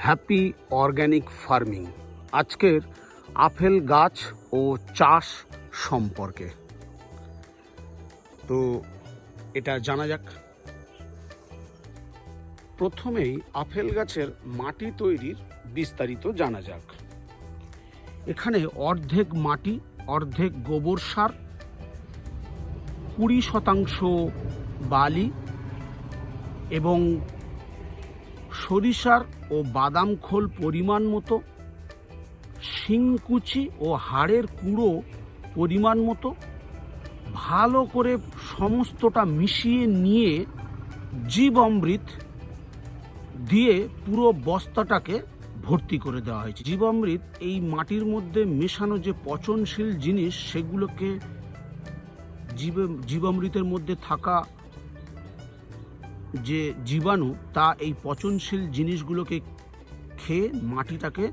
Happy organic farming. আজকের apple গাছ ও চাষ সম্পর্কে। তো এটা জানা যাক। প্রথমেই আপেল গাছের মাটি তৈরির বিস্তারিত জানা যাক। এখানে অর্ধেক মাটি, অর্ধেক গোবর সার, কুড়ি শতাংশ বালি এবং সরিষার ও বাদাম খোল পরিমাণ মতো, শিংকুচি ও হাড়ের কুড়ো পরিমাণ মতো, ভালো করে সমস্তটা মিশিয়ে নিয়ে জীব অমৃত দিয়ে পুরো বস্তাটাকে ভর্তি করে দেওয়া হয়েছে। জীবামৃত এই মাটির মধ্যে মেশানো যে পচনশীল জিনিস, সেগুলোকে জীব, জীবামৃতের মধ্যে থাকা যে জীবাণু, তা এই পচনশীল জিনিসগুলোকে খেয়ে মাটিটাকে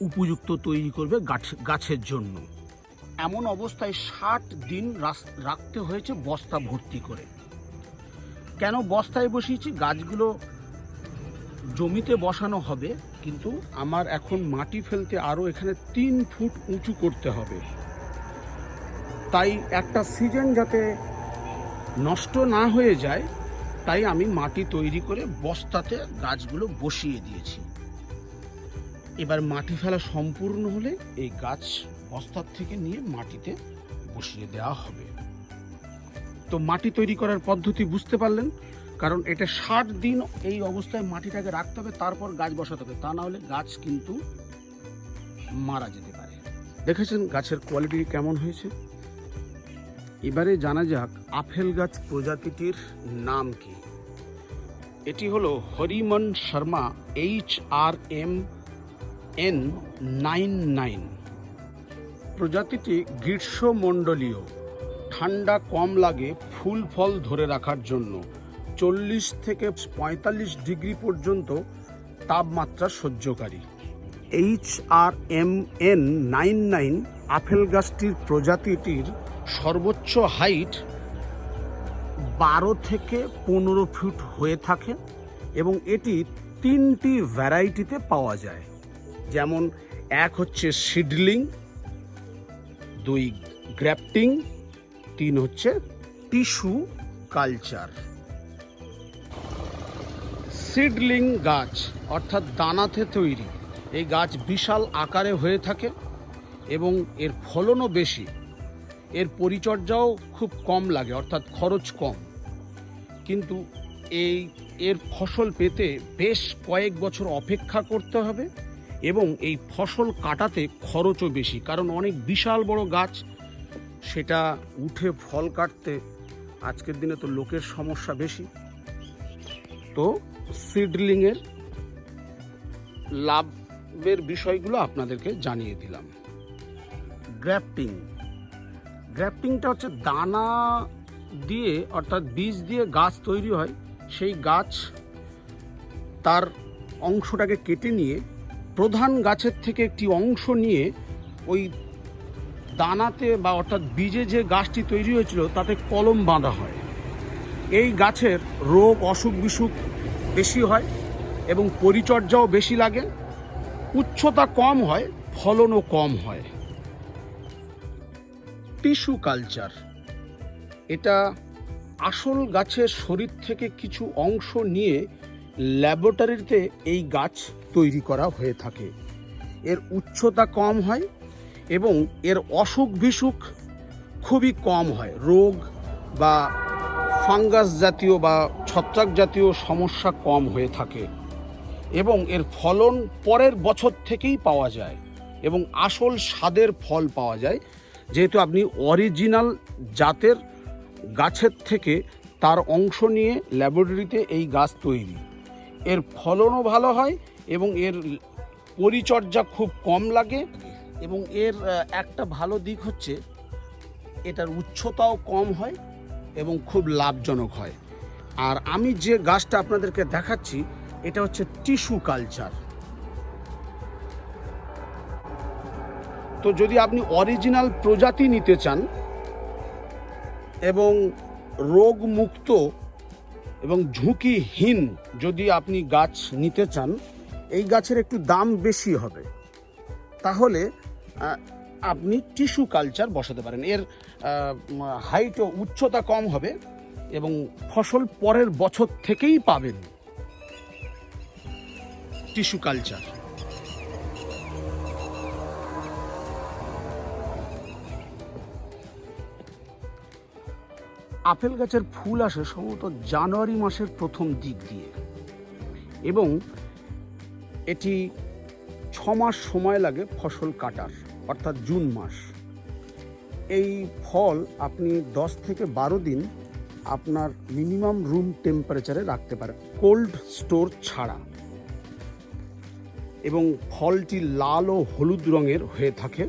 উপযুক্ত তৈরি করবে গাছ, গাছের জন্য। এমন অবস্থায় ষাট দিন রাখতে হয়েছে বস্তা ভর্তি করে। কেন বস্তায় বসিয়েছি? গাছগুলো জমিতে বসানো হবে, কিন্তু আমার এখন মাটি ফেলতে আরও এখানে তিন ফুট উঁচু করতে হবে। তাই একটা সিজন যাতে নষ্ট না হয়ে যায় তাই আমি মাটি তৈরি করে বস্তাতে গাছগুলো বসিয়ে দিয়েছি। এবার মাটি ফেলা সম্পূর্ণ হলে এই গাছ বস্তার থেকে নিয়ে মাটিতে বসিয়ে দেওয়া হবে। তো মাটি তৈরি করার পদ্ধতি বুঝতে পারলেন? কারণ এটা ষাট দিন এই অবস্থায় মাটিটাকে রাখতে হবে, তারপর গাছ বসাতে হবে। তা না হলে গাছ কিন্তু মারা যেতে পারে। দেখেছেন গাছের কোয়ালিটি কেমন হয়েছে? এবারে জানা যাক আপেল গাছ প্রজাতিটির নাম কি। এটি হলো Hariman Sharma H R M N nine nine প্রজাতিটি গ্রীষ্মমণ্ডলীয়। ঠান্ডা কম লাগে ফুল ফল ধরে রাখার জন্য। চল্লিশ থেকে পঁয়তাল্লিশ ডিগ্রি পর্যন্ত তাপমাত্রা সহ্যকারী। H R M N nine nine apple গাছটির প্রজাতিটির সর্বোচ্চ হাইট বারো থেকে পনেরো ফুট হয়ে থাকে এবং এটি তিনটি ভ্যারাইটিতে পাওয়া যায়। যেমন এক হচ্ছে সিডলিং, দুই গ্র্যাফটিং, তিন হচ্ছে টিস্যু কালচার। সিডলিং গাছ অর্থাৎ দানাতে তৈরি। এই গাছ বিশাল আকারে হয়ে থাকে এবং এর ফলনও বেশি। এর পরিচর্যাও খুব কম লাগে, অর্থাৎ খরচ কম। কিন্তু এই, এর ফসল পেতে বেশ কয়েক বছর অপেক্ষা করতে হবে এবং এই ফসল কাটাতে খরচও বেশি, কারণ অনেক বিশাল বড় গাছ, সেটা উঠে ফল কাটতে আজকের দিনে তো লোকের সমস্যা বেশি। তো সিডলিংয়ের লাভের বিষয়গুলো আপনাদেরকে জানিয়ে দিলাম। গ্র্যাফটিং গ্র্যাফটিংটা হচ্ছে দানা দিয়ে, অর্থাৎ বীজ দিয়ে গাছ তৈরি হয়। সেই গাছ তার অংশটাকে কেটে নিয়ে, প্রধান গাছের থেকে একটি অংশ নিয়ে ওই দানাতে বা অর্থাৎ বীজে যে গাছটি তৈরি হয়েছিল, তাতে কলম বাঁধা হয়। এই গাছের রোগ, অসুখ বিসুখ বেশি হয় এবং পরিচর্যাও বেশি লাগে। উচ্চতা কম হয়, ফলনও কম হয়। Tissue culture. এটা আসল গাছের শরীর থেকে কিছু অংশ নিয়ে ল্যাবরেটরিতে এই গাছ তৈরি করা হয়ে থাকে। এর উচ্চতা কম হয় এবং এর অসুখ বিসুখ খুবই কম হয়। রোগ বা ফাঙ্গাস জাতীয় বা ছত্রাক জাতীয় সমস্যা কম হয়ে থাকে এবং এর ফলন পরের বছর থেকেই পাওয়া যায় এবং আসল স্বাদের ফল পাওয়া যায়। যেহেতু আপনি অরিজিনাল জাতের গাছের থেকে তার অংশ নিয়ে ল্যাবরেটরিতে এই গাছ তৈরি। এর ফলনও ভালো হয় এবং এর পরিচর্যা খুব কম লাগে এবং এর একটা ভালো দিক হচ্ছে এটার উচ্চতাও কম হয় এবং খুব লাভজনক হয়। আর আমি যে গাছটা আপনাদেরকে দেখাচ্ছি, এটা হচ্ছে টিস্যু কালচার তো যদি আপনি অরিজিনাল প্রজাতি নিতে চান এবং রোগ মুক্ত এবং ঝুঁকিহীন যদি আপনি গাছ নিতে চান, এই গাছের একটু দাম বেশি হবে। তাহলে আপনি টিস্যু কালচার বসাতে পারেন। এর হাইট ও উচ্চতা কম হবে এবং ফসল পরের বছর থেকেই পাবেন। Tissue culture. আপেল গাছের ফুল আসে সম্ভবত জানুয়ারি মাসের প্রথম দিক দিয়ে। এবং এটি ছ মাস সময় লাগে ফসল কাটার, অর্থাৎ জুন মাস। এই ফল আপনি দশ থেকে বারো দিন আপনার মিনিমাম রুম টেম্পারেচারে রাখতে পারেন, কোল্ড স্টোর ছাড়া। এবং ফলটি লাল ও হলুদ রঙের হয়ে থাকে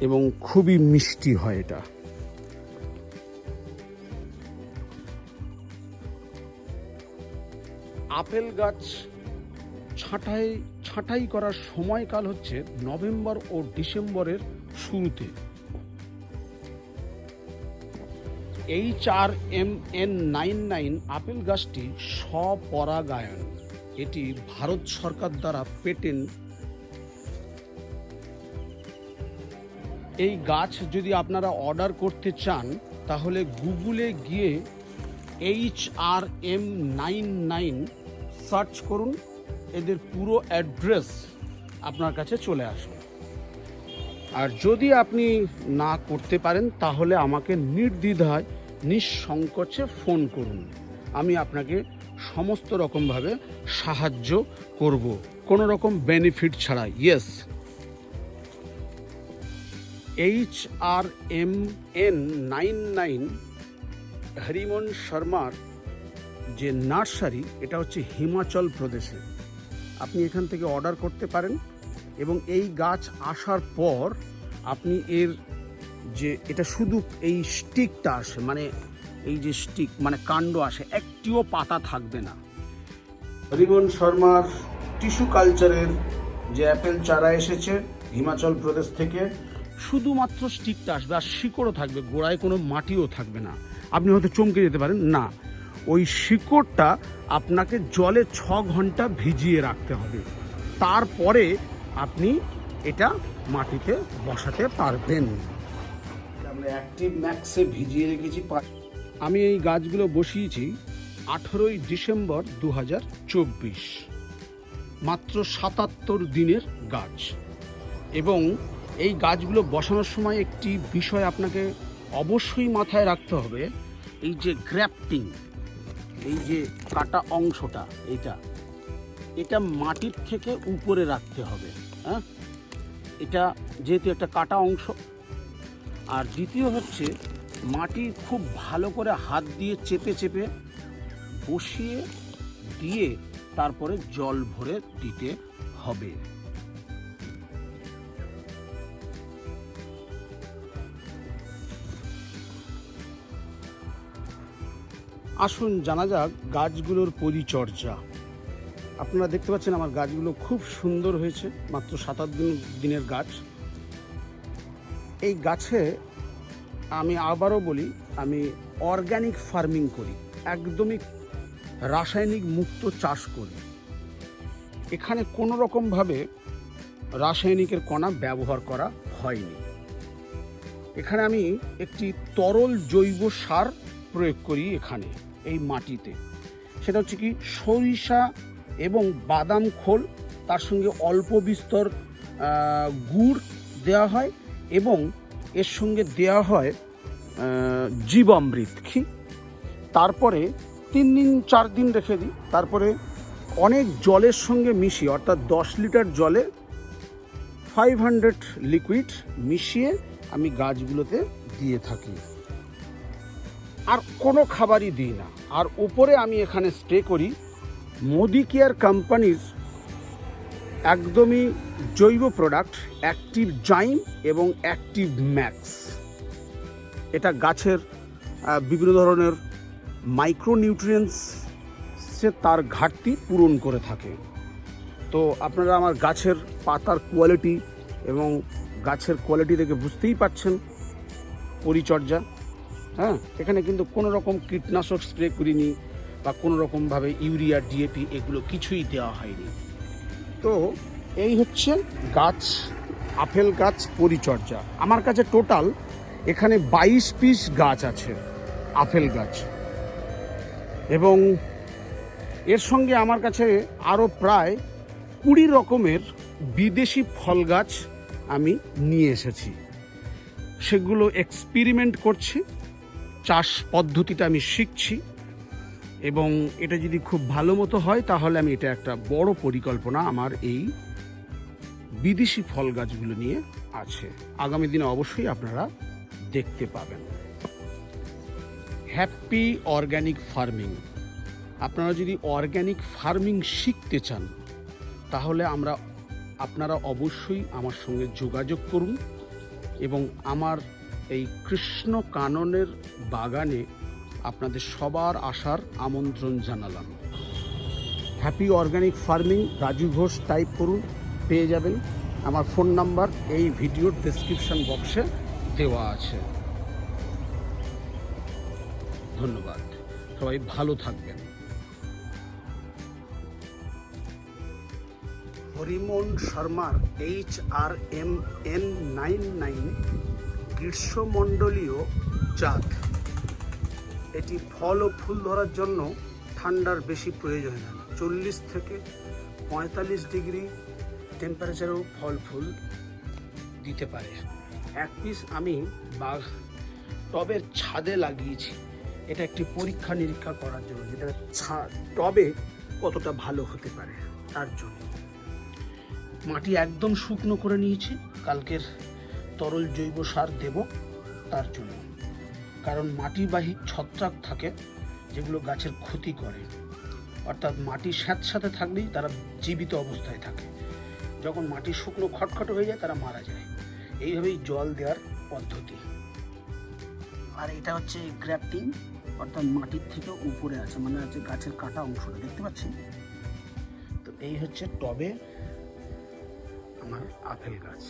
এবং খুবই মিষ্টি হয় এটা। আপেল গাছ ছাঁটাই ছাঁটাই করার সময়কাল হচ্ছে নভেম্বর ও ডিসেম্বরের শুরুতে। H R M N nine nine apple গাছটি স্বপরাগায়ন। এটি ভারত সরকার দ্বারা পেটেন্ট এই গাছ যদি আপনারা অর্ডার করতে চান, তাহলে গুগলে গিয়ে H R M nine nine search করুন, এদের পুরো অ্যাড্রেস আপনার কাছে চলে আসবে। আর যদি আপনি না করতে পারেন, তাহলে আমাকে নির্দ্বিধায়, নিঃসংকোচে ফোন করুন। আমি আপনাকে সমস্ত রকমভাবে সাহায্য করব। কোনো রকম বেনিফিট ছাড়া yes H R M N nine nine Hariman শর্মার যে নার্সারি, এটা হচ্ছে হিমাচল প্রদেশে। আপনি এখান থেকে অর্ডার করতে পারেন এবং এই গাছ আসার পর আপনি এর যে, এটা শুধু এই স্টিকটা আসে মানে এই যে স্টিক মানে কাণ্ড আসে, একটিও পাতা থাকবে না। হরিবন শর্মার টিস্যু কালচারের যে অ্যাপেল চারা এসেছে হিমাচল প্রদেশ থেকে, শুধুমাত্র স্টিকটা আসবে, আর শিকড়ও থাকবে, গোড়ায় কোনো মাটিও থাকবে না। আপনি হয়তো চমকে যেতে পারেন, না। ওই শিকড়টা আপনাকে জলে ছ ঘণ্টা ভিজিয়ে রাখতে হবে। তারপরে আপনি এটা মাটিতে বসাতে পারবেন। আমরা অ্যাক্টিভ ম্যাক্সে ভিজিয়ে রেখেছি আমি এই গাছগুলো বসিয়েছি আঠেরোই ডিসেম্বর দু চব্বিশ। মাত্র সাতাত্তর দিনের গাছ। এবং এই গাছগুলো বসানোর সময় একটি বিষয় আপনাকে অবশ্যই মাথায় রাখতে হবে এই যে গ্র্যাফটিং এই যে কাটা অংশটা এটা এটা মাটির থেকে উপরে রাখতে হবে হ্যাঁ? এটা যেহেতু একটা কাটা অংশ, আর দ্বিতীয় হচ্ছে মাটি খুব ভালো করে হাত দিয়ে চেপে চেপে বসিয়ে দিয়ে তারপরে জল ভরে দিতে হবে। আসুন জানা যাক গাছগুলোর পরিচর্যা। আপনারা দেখতে পাচ্ছেন আমার গাছগুলো খুব সুন্দর হয়েছে, মাত্র সাত আট দিন, দিনের গাছ। এই গাছে আমি আবারও বলি, আমি অর্গানিক ফার্মিং করি, একদমই রাসায়নিক মুক্ত চাষ করি। এখানে কোনো রকমভাবে রাসায়নিকের কণা ব্যবহার করা হয়নি। এখানে আমি একটি তরল জৈব সার প্রয়োগ করি এখানে। এই মাটিতে। সেটা হচ্ছে কি সরিষা এবং বাদাম খোল, তার সঙ্গে অল্প বিস্তর গুড় দেওয়া হয় এবং এর সঙ্গে দেওয়া হয় জীবামৃত কি তারপরে তিন দিন, চার দিন রেখে দিই। তারপরে অনেক জলের সঙ্গে মিশিয়ে, অর্থাৎ দশ লিটার জলে ফাইভ হান্ড্রেড লিকুইড মিশিয়ে আমি গাছগুলোতে দিয়ে থাকি। আর কোনো খাবারই দিই না। আর উপরে আমি এখানে স্টে করি। মোদি কেয়ার কোম্পানির একদমই জৈব প্রোডাক্ট অ্যাক্টিভ জাইম এবং অ্যাক্টিভ ম্যাক্স এটা গাছের বিভিন্ন ধরনের মাইক্রোনিউট্রিয়েন্টস সে তার ঘাটতি পূরণ করে থাকে। তো আপনারা আমার গাছের পাতার কোয়ালিটি এবং গাছের কোয়ালিটি দেখে বুঝতেই পাচ্ছেন পরিচর্যা হ্যাঁ? এখানে কিন্তু কোনো রকম কীটনাশক স্প্রে করিনি বা কোনো রকমভাবে ইউরিয়া ডিএপি এগুলো কিছুই দেওয়া হয়নি। তো এই হচ্ছে গাছ, আপেল গাছ পরিচর্যা। আমার কাছে টোটাল এখানে বাইশ পিস গাছ আছে, আপেল গাছ। এবং এর সঙ্গে আমার কাছে আরও প্রায় কুড়ি রকমের বিদেশি ফল গাছ আমি নিয়ে এসেছি। সেগুলো এক্সপেরিমেন্ট করছি। চাষ পদ্ধতিটা আমি শিখছি। এবং এটা যদি খুব ভালো মতো হয়, তাহলে আমি এটা একটা বড় পরিকল্পনা আমার এই বিদেশি ফল গাছগুলো নিয়ে আছে। আগামী দিনে অবশ্যই আপনারা দেখতে পাবেন। Happy organic farming. আপনারা যদি অর্গ্যানিক ফার্মিং শিখতে চান, তাহলে আমরা, আপনারা অবশ্যই আমার সঙ্গে যোগাযোগ করুন এবং আমার এই কৃষ্ণ কাননের বাগানে আপনাদের সবার আসার আমন্ত্রণ জানালাম। Happy organic farming Raju Ghosh type করুন, পেয়ে যাবেন। আমার ফোন নাম্বার এই ভিডিওর ডেসক্রিপশন বক্সে দেওয়া আছে। ধন্যবাদ। সবাই ভালো থাকবেন। হরিমোহন শর্মার H R M N nine nine গ্রীষ্মমণ্ডলীয় জাত এটি ফল ও ফুল ধরার জন্য ঠান্ডার বেশি প্রয়োজন হয় না। চল্লিশ থেকে পঁয়তাল্লিশ ডিগ্রি টেম্পারেচারেও ফল ফুল দিতে পারে। এক পিস আমি বাঘ টবের ছাদে লাগিয়েছি। এটা একটি পরীক্ষা নিরীক্ষা করার জন্য, যেটা টবে কতটা ভালো হতে পারে, তার জন্য। মাটি একদম শুকনো করে নিয়েছি। কালকের তরল জৈব সার দেব তার জন্য। কারণ মাটিবাহী ছত্রাক থাকে যেগুলো গাছের ক্ষতি করে। অর্থাৎ মাটি স্যাঁতসাথে থাকলেই তারা জীবিত অবস্থায় থাকে। যখন মাটি শুকনো খটখট হয়ে যায় তারা মারা যায়। এইভাবেই জল দেওয়ার পদ্ধতি। আর এটা হচ্ছে গ্র্যাফটিং অর্থাৎ মাটির থেকে উপরে আছে মানে হচ্ছে গাছের কাটা অংশটা দেখতে পাচ্ছেন? তো এই হচ্ছে টবে আমার আপেল গাছ।